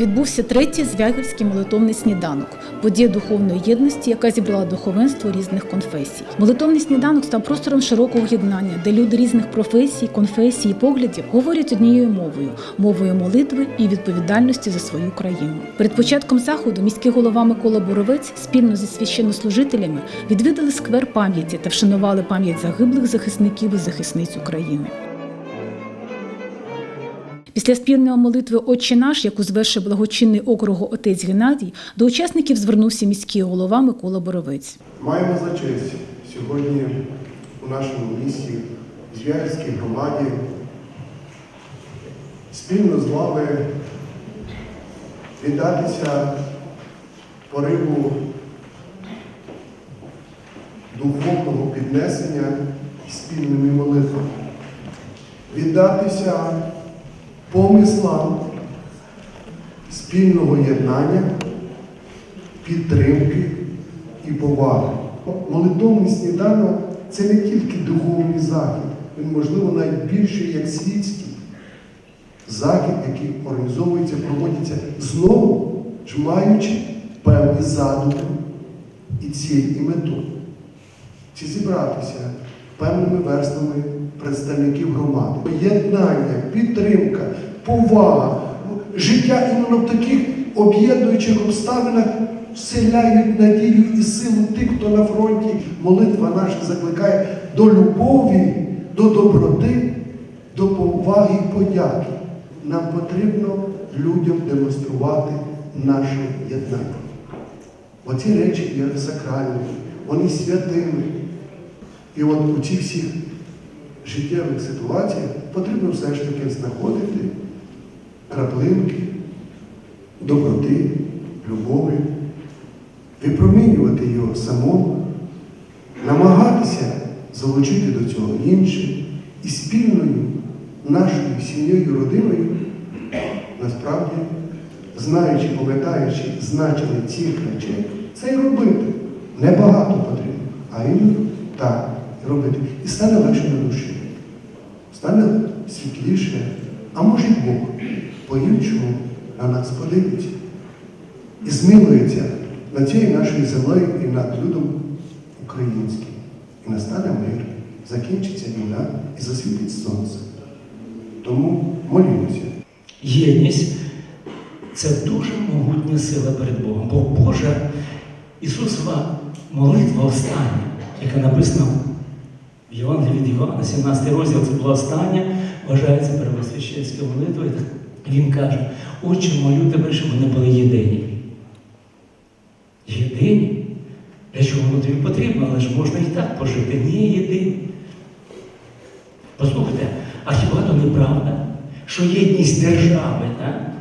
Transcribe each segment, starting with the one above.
Відбувся третій звягельський молитовний сніданок, подія духовної єдності, яка зібрала духовенство різних конфесій. Молитовний сніданок став простором широкого єднання, де люди різних професій, конфесій і поглядів говорять однією мовою мовою молитви і відповідальності за свою країну. Перед початком заходу міський голова Микола Боровець спільно зі священнослужителями відвідали сквер пам'яті та вшанували пам'ять загиблих захисників і захисниць України. Після спільної молитви Отче наш, яку звершив благочинний округу отець Геннадій, до учасників звернувся міський голова Микола Боровець. Маємо за честь сьогодні у нашому місті, в громаді, спільно з вами віддатися пориву духовного піднесення спільними молитвами, віддатися помислам спільного єднання, підтримки і поваги. Молитовний сніданок це не тільки духовний захід, він, можливо, навіть більше як світський захід, який організовується, проводиться знову ж маючи певні задуми і ціль, і мету. Чи зібратися певними верствами представників громади. Єднання, підтримка, повага, життя іменно в таких об'єднуючих обставинах вселяють надію і силу тих, хто на фронті. Молитва наша закликає до любові, до доброти, до поваги і подяки. Нам потрібно людям демонструвати наше єднання. Оці речі є сакральними, вони святими. І от у цих всіх життєвих ситуаціях потрібно все ж таки знаходити краплинки доброти, любові, випромінювати його самому, намагатися залучити до цього інших і спільною нашою сім'єю, родиною, насправді, знаючи, пам'ятаючи значення цих речей, це і робити. Небагато потрібно, а іменно так робити. І стане легше на душі. Стане світліше, а може й Бог по-іншому на нас подивиться і змилується над цією нашою землею і над людом українським. І настане мир, закінчиться війна і засвітить сонце. Тому молімося. Єдність це дуже могутня сила перед Богом. Бо Божа Ісусова молитва остання, яка написана в Євангелії від Івана, 17 розділ, це була остання, вважається первосвященська молитва. Він каже, Отче, молю тебе, щоб вони були єдині. Єдині? Для чого воно тобі потрібно, але ж можна і так пожити. Ні, єдині. Послухайте, а хіба то неправда, що єдність держави, так?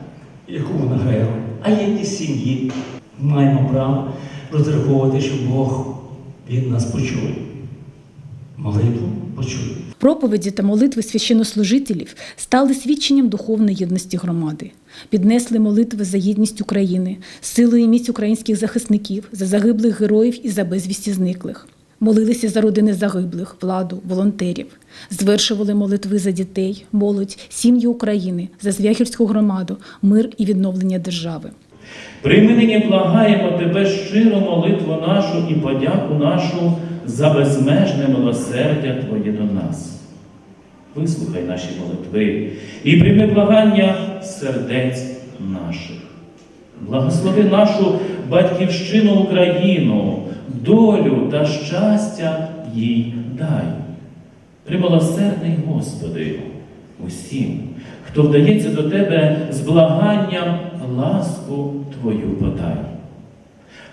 яку вона грає а єдність сім'ї. Маємо право розраховувати, що Бог він нас почує. Молитву почує. Проповіді та молитви священнослужителів стали свідченням духовної єдності громади. Піднесли молитви за єдність України, силу і міць українських захисників, за загиблих героїв і за безвісті зниклих. Молилися за родини загиблих, владу, волонтерів, звершували молитви за дітей, молодь, сім'ї України, за Звягільську громаду, мир і відновлення держави. Прийми нині благаємо Тебе щиру молитву нашу і подяку нашу за безмежне милосердя Твоє до нас. Вислухай наші молитви і прийми благання сердець наших. Благослови нашу батьківщину Україну, долю та щастя їй дай. Примилосердний Господи, усім, хто вдається до Тебе з благанням ласку Твою подай.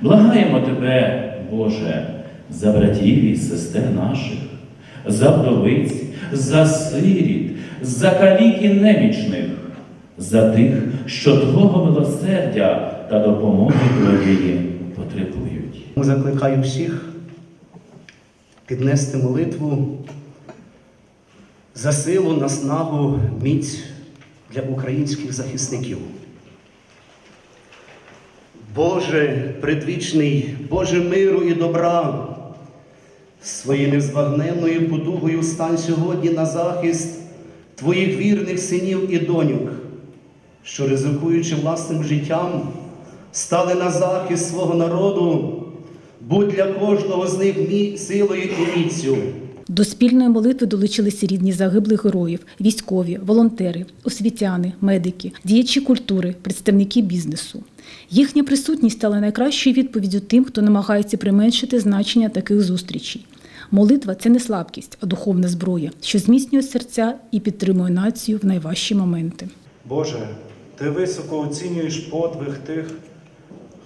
Благаємо Тебе, Боже, за братів і сестер наших, за вдовиць, за сиріт, за калік і немічних, за тих, що Твого милосердя та допомоги Твоєї потребують. Закликаю всіх піднести молитву за силу, наснагу, міць для українських захисників. Боже предвічний, Боже миру і добра, своєю незбагненною подугою стань сьогодні на захист Твоїх вірних синів і доньок, що, ризикуючи власним життям, стали на захист свого народу, будь для кожного з них силою і міцю. До спільної молитви долучилися рідні загиблих героїв, військові, волонтери, освітяни, медики, діячі культури, представники бізнесу. Їхня присутність стала найкращою відповіддю тим, хто намагається применшити значення таких зустрічей. Молитва це не слабкість, а духовна зброя, що зміцнює серця і підтримує націю в найважчі моменти. Боже, Ти високо оцінюєш подвиг тих,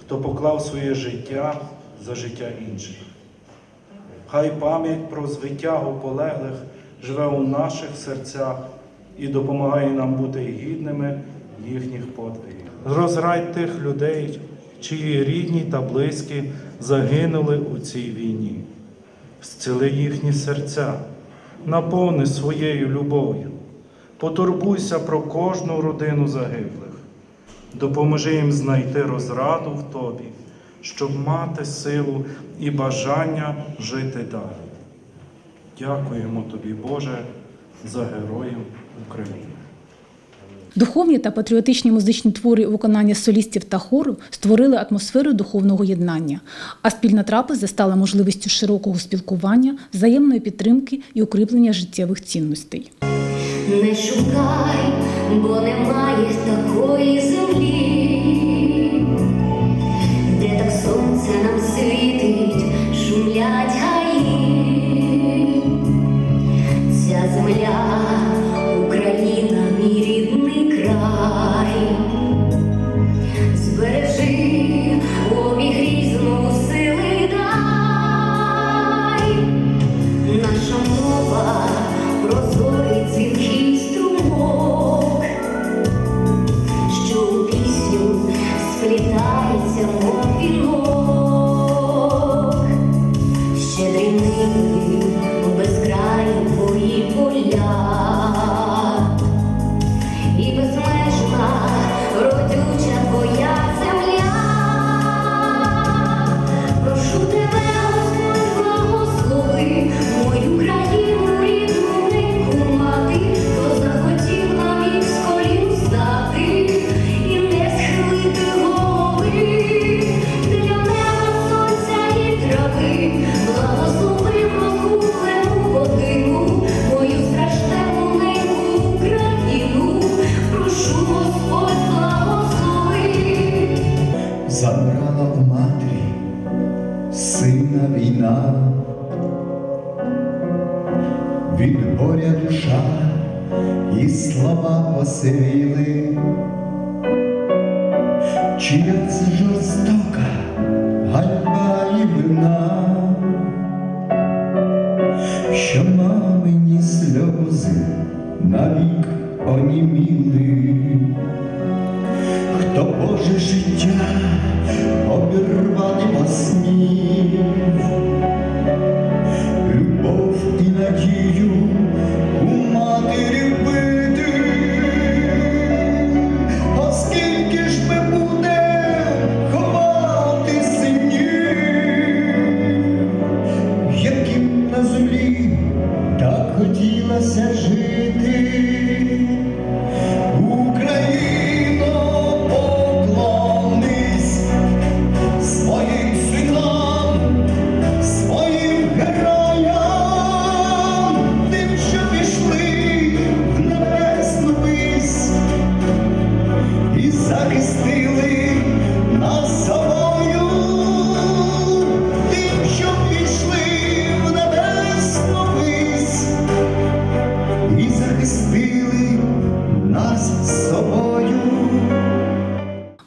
хто поклав своє життя за життя інших. Хай пам'ять про звитягу полеглих живе у наших серцях і допомагає нам бути гідними їхніх подвигів. Розрай тих людей, чиї рідні та близькі загинули у цій війні. Зціли їхні серця, наповни своєю любов'ю. Потурбуйся про кожну родину загиблих, допоможи їм знайти розраду в тобі, щоб мати силу і бажання жити далі. Дякуємо тобі, Боже, за героїв України. Духовні та патріотичні музичні твори у виконанні солістів та хору створили атмосферу духовного єднання, а спільна трапеза стала можливістю широкого спілкування, взаємної підтримки і укріплення життєвих цінностей. Не шукай, бо немає такої землі, і слова посивіли, так хотілося жити.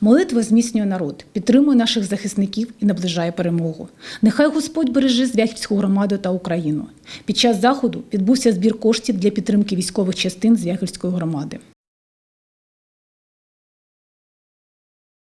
Молитва зміцнює народ, підтримує наших захисників і наближає перемогу. Нехай Господь береже Звягільську громаду та Україну. Під час заходу відбувся збір коштів для підтримки військових частин Звягільської громади.